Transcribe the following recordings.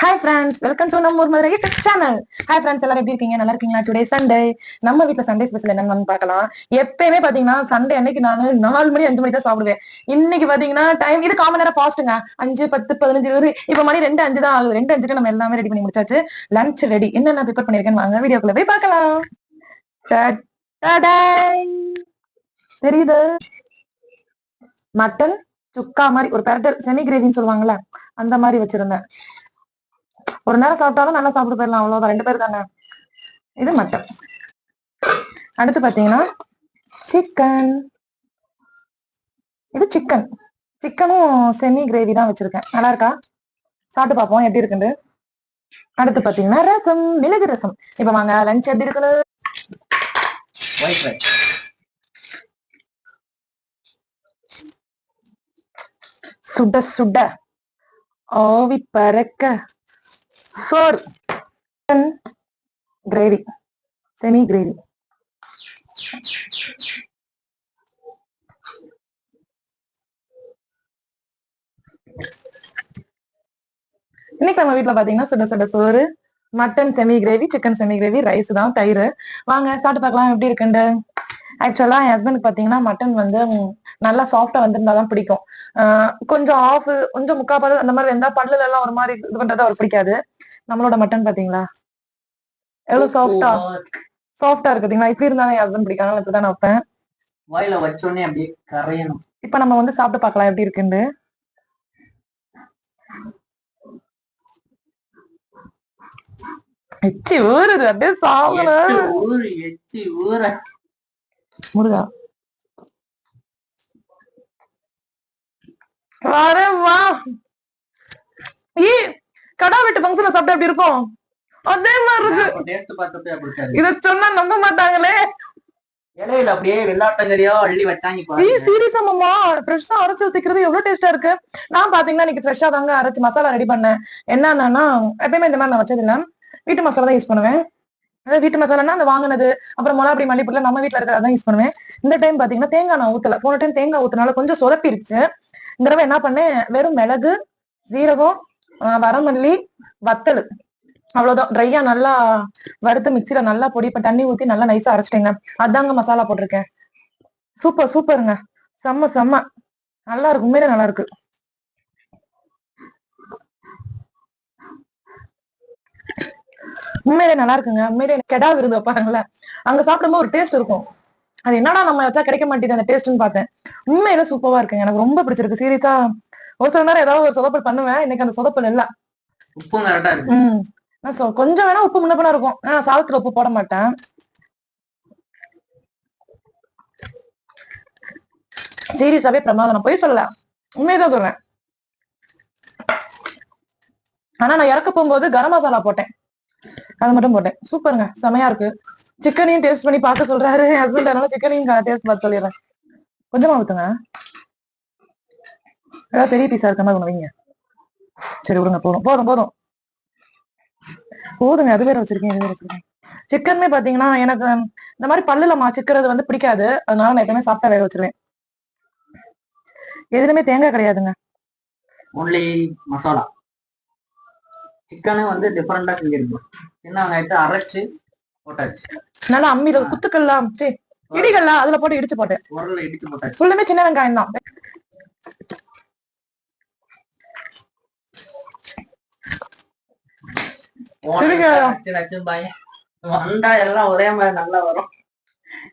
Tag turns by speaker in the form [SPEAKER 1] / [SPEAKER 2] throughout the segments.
[SPEAKER 1] hi friends welcome to நம்ம Madurai tech channel hi friends எல்லாரும் எப்படி இருக்கீங்க நல்லா இருக்கீங்களா டுடே சண்டே நம்ம வீட்டுல சண்டே ஸ்பெஷல் என்னன்னு பார்க்கலாம் எப்பயுமே பாத்தீங்கன்னா சண்டே அன்னைக்கு நான் நாலு மணி அஞ்சு மணி தான் சாப்பிடுவேன் இன்னைக்கு பாத்தீங்கன்னா டைம் இது காமன் நேரம் பாஸ்ட்டுங்க அஞ்சு பத்து பதினஞ்சு இருபது இப்ப மணி ரெண்டு அஞ்சு தான் ஆகுது ரெண்டு அஞ்சுக்கு நம்ம எல்லாமே ரெடி பண்ணி முடிச்சாச்சு லஞ்ச் ரெடி என்னென்ன ப்ரிப்பேர் பண்ணிருக்கேன்னு வாங்க வீடியோக்குள்ள போய் பார்க்கலாம் தெரியுது மட்டன் சுக்கா மாதிரி ஒரு பெரட்டல் செமி கிரேவின்னு சொல்லுவாங்கல்ல அந்த மாதிரி வச்சிருந்தேன் ஒரு நேரம் சாப்பிட்டாலும் நல்லா சாப்பிட்டு போயிடலாம் அவ்வளவுதான் ரெண்டு பேர் தானே இது மட்டன் அடுத்து பார்த்தீங்கன்னா சிக்கன் இது சிக்கன் சிக்கனும் செமி கிரேவி தான் வச்சிருக்கேன் நல்லா இருக்கா சாப்பிட்டு பார்ப்போம் எப்படி இருக்குன்னு அடுத்து பாத்தீங்கன்னா ரசம் மிளகு ரசம் இப்ப வாங்க லஞ்ச் எப்படி இருக்குது சுட சுட ஆவி பறக்க சோர் கிரேவி செமி கிரேவி இன்னைக்கு நம்ம வீட்டுல பாத்தீங்கன்னா சுட சுட சோறு mutton semi gravy chicken semi gravy rice தான் தயிர் வாங்க சாப்பிட்டு பார்க்கலாம் எப்படி இருக்குண்டு ஆக்சுவலா என் ஹஸ்பண்ட் பாத்தீங்கன்னா மட்டன் வந்து நல்லா சாஃப்டா வந்திருந்தா தான் பிடிக்கும் கொஞ்சம் ஆஃப் கொஞ்சம் முக்காப்பாடு அந்த மாதிரி இருந்தா பல்லுல எல்லாம் ஒரு மாதிரி இது பண்றது அவர் பிடிக்காது நம்மளோட மட்டன் பாத்தீங்களா எவ்வளவு சாஃப்டா சாஃப்டா இருக்குதுங்களா இப்படி இருந்தாலும் என் ஹஸ்பண்ட் பிடிக்காங்க இப்பதான் நான் வைப்பேன்
[SPEAKER 2] வாயில வச்சோடனே அப்படியே கரையணும்
[SPEAKER 1] இப்ப நம்ம வந்து சாப்பிட்டு பார்க்கலாம் எப்படி இருக்குன்னு எச்சி ஊறுது அப்படியே சாவுல
[SPEAKER 2] எச்சி ஊற
[SPEAKER 1] முருகா அரே வா ஈ கடா வெட்டு பங்க்ஷன்ல சாப்பிட்டா எப்படி இருக்கும் அதே மாதிரி
[SPEAKER 2] இருக்கு
[SPEAKER 1] இத சொன்னா நம்ப மாட்டாங்களே
[SPEAKER 2] இலையில அப்படியே வெள்ளாட்டங்கறியா அள்ளி வச்சாங்க
[SPEAKER 1] ஏய் சீரியஸா மாமா ஃப்ரெஷ்ஷா அரைச்சு ஊத்திக்கிறது எவ்வளவு டேஸ்டா இருக்கு நான் பாத்தீங்கன்னா இன்னைக்கு ஃப்ரெஷ்ஷா தாங்க அரைச்சு மசாலா ரெடி பண்ணேன் என்னன்னா எப்பயுமே இந்த மாதிரி நான் வச்சது இல்லை வீட்டு மசாலா தான் யூஸ் பண்ணுவேன் அதாவது வீட்டு மசாலா அந்த வாங்கினது அப்புறம் அப்படி மல்லிப்பூர்ல நம்ம வீட்டுல அதான் யூஸ் பண்ணுவேன் இந்த டைம் பாத்தீங்கன்னா தேங்காய் நான் ஊத்தல போன டைம் தேங்காய் ஊத்துனால கொஞ்சம் சொதப்பிருச்சு இந்த தடவை என்ன பண்ணேன் வெறும் மிளகு சீரகம் வரமல்லி வத்தல் அவ்வளவுதான் ட்ரையா நல்லா வறுத்து மிக்சியில நல்லா பொடி தண்ணி ஊத்தி நல்லா நைஸா அரைச்சிட்டேங்க அதாங்க மசாலா போட்டிருக்கேன் சூப்பர் சூப்பருங்க செம்ம செம்ம நல்லா இருக்கு உண்மையில நல்லா இருக்கு உண்மையிலே நல்லா இருக்குங்க உண்மையிலே கெடா விருது வைப்பாங்களே அங்க சாப்பிடும்போது ஒரு டேஸ்ட் இருக்கும் அது என்னடா நம்ம வச்சா கிடைக்க மாட்டேங்குது அந்த டேஸ்ட்னு பார்த்தேன் உண்மையில சூப்பரா இருக்குங்க எனக்கு ரொம்ப பிடிச்சிருக்கு சீரியஸா ஒரு சில நேரம் ஏதாவது ஒரு சொதப்பல் பண்ணுவேன் இன்னைக்கு அந்த சொதப்பல் இல்ல
[SPEAKER 2] உப்பு கரெக்டா இருக்கு
[SPEAKER 1] கொஞ்சம் வேணா உப்பு முன்னப்பனா இருக்கும் நான் சாதத்துல உப்பு போட மாட்டேன் சீரியஸாவே பிரமாதம் நான் போய் சொல்ல உண்மையதான் சொல்றேன் ஆனா நான் இறக்க போகும்போது கரம் மசாலா போட்டேன் அது மட்டும் போட்டேன் சூப்பருங்க செமையா இருக்கு சிக்கனையும் டேஸ்ட் பண்ணி பார்க்க சொல்றாரு ஹஸ்பண்ட் அதனால சிக்கனையும் டேஸ்ட் பார்த்து சொல்லிடுறேன் கொஞ்சமா ஊத்துங்க ஏதாவது பெரிய பீஸா இருக்க மாதிரி உணவீங்க சரி விடுங்க போதும் போதும் போதும் போதுங்க அது வேற வச்சிருக்கேன் இது வேற வச்சிருக்கேன் சிக்கன்மே பாத்தீங்கன்னா எனக்கு இந்த மாதிரி பல்லுலமா சிக்கிறது வந்து பிடிக்காது அதனால நான் எப்பவுமே சாப்பிட்டா வேக வச்சிருவேன் எதுலுமே தேங்காய் கிடையாதுங்க
[SPEAKER 2] ஒன்லி மசாலா சிக்கனே வந்து டிஃபரெண்டா செஞ்சிருக்கோம் சின்ன வெங்காயத்தை அரைச்சு
[SPEAKER 1] போட்டாச்சு நல்லா அம்மியில குத்துக்கள்லாம் அமைச்சு இடிகள்லாம் அதுல போட்டு இடிச்சு போட்டேன்
[SPEAKER 2] உரல்ல இடிச்சு போட்டேன்
[SPEAKER 1] ஃபுல்லுமே சின்ன வெங்காயம் தான்
[SPEAKER 2] வந்தா எல்லாம் ஒரே மாதிரி நல்லா வரும்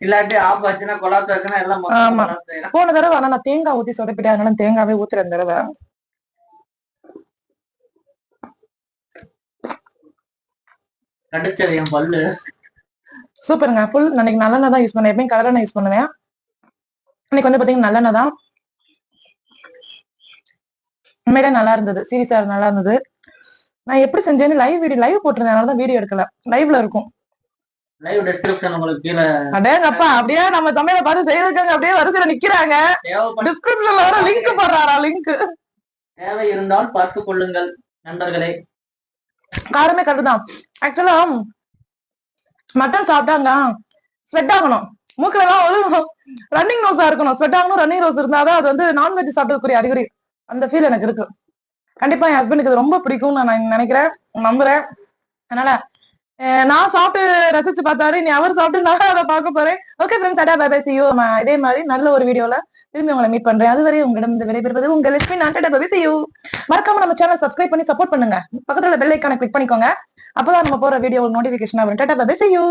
[SPEAKER 2] இல்லாட்டி ஆப் எல்லாம்
[SPEAKER 1] போன தடவை நான் தேங்காய் ஊத்தி சொதப்பிட்டேன் தேங்காவே ஊத்துற தடவை
[SPEAKER 2] நடிச்சது என் பல்லு
[SPEAKER 1] சூப்பருங்க ஃபுல் இன்னைக்கு நல்லெண்ணெய் தான் யூஸ் பண்ணேன் எப்பயும் கடலெண்ணெய் யூஸ் பண்ணுவேன் இன்னைக்கு வந்து பாத்தீங்கன்னா நல்லெண்ணெய் தான் உண்மையிலே நல்லா இருந்தது சீரியஸா நல்லா இருந்தது நான் எப்படி செஞ்சேன்னு லைவ் வீடியோ லைவ் போட்டிருந்தேன் தான் வீடியோ எடுக்கல லைவ்ல இருக்கும்
[SPEAKER 2] லைவ் டெஸ்கிரிப்ஷன் உங்களுக்கு கீழே
[SPEAKER 1] அடேங்கப்பா அப்படியே நம்ம சமையல பார்த்து செய்திருக்காங்க அப்படியே வரிசையில நிக்கிறாங்க டிஸ்கிரிப்ஷன்ல வர லிங்க் போடுறாரா லிங்க்
[SPEAKER 2] தேவை இருந்தால் பார்த்து கொள்ளுங்கள் நண்பர்களே
[SPEAKER 1] காரமே கருதுதான் ஆக்சுவலா மட்டன் சாப்பிட்டாங்க ஸ்வெட் ஆகணும் மூக்கில எல்லாம் ஒரு ரன்னிங் நோஸா இருக்கணும் ஸ்வெட் ஆகணும் ரன்னிங் ரோஸ் இருந்தாதான் அது வந்து நான்வெஜ் சாப்பிட்டதுக்குரிய அறிகுறி அந்த ஃபீல் எனக்கு இருக்கு கண்டிப்பா என் ஹஸ்பண்டுக்கு இது ரொம்ப பிடிக்கும்னு நான் நினைக்கிறேன் நம்புறேன் அதனால நான் சாப்பிட்டு ரசிச்சு பார்த்தாரு நீ அவர் சாப்பிட்டு நான் அதை பார்க்க போறேன் ஓகே ஃப்ரெண்ட்ஸ் அடா பை பை சியோ இதே மாதிரி நல்ல ஒரு வீடியோல திரும்பி உங்களை மீட் பண்றேன் அதுவரை உங்களிடம் இந்த விடைபெறுவது உங்க லட்சுமி நாட்டை பவி செய்யு மறக்காம நம்ம சேனல் சப்ஸ்கிரைப் பண்ணி சப்போர்ட் பண்ணுங்க பக்கத்துல பெல் ஐக்கான கிளிக் பண்ணிக்கோங்க அப்பதான் நம்ம போற வீடியோ நோட்டிபிகேஷன் ஆகும் செய்யு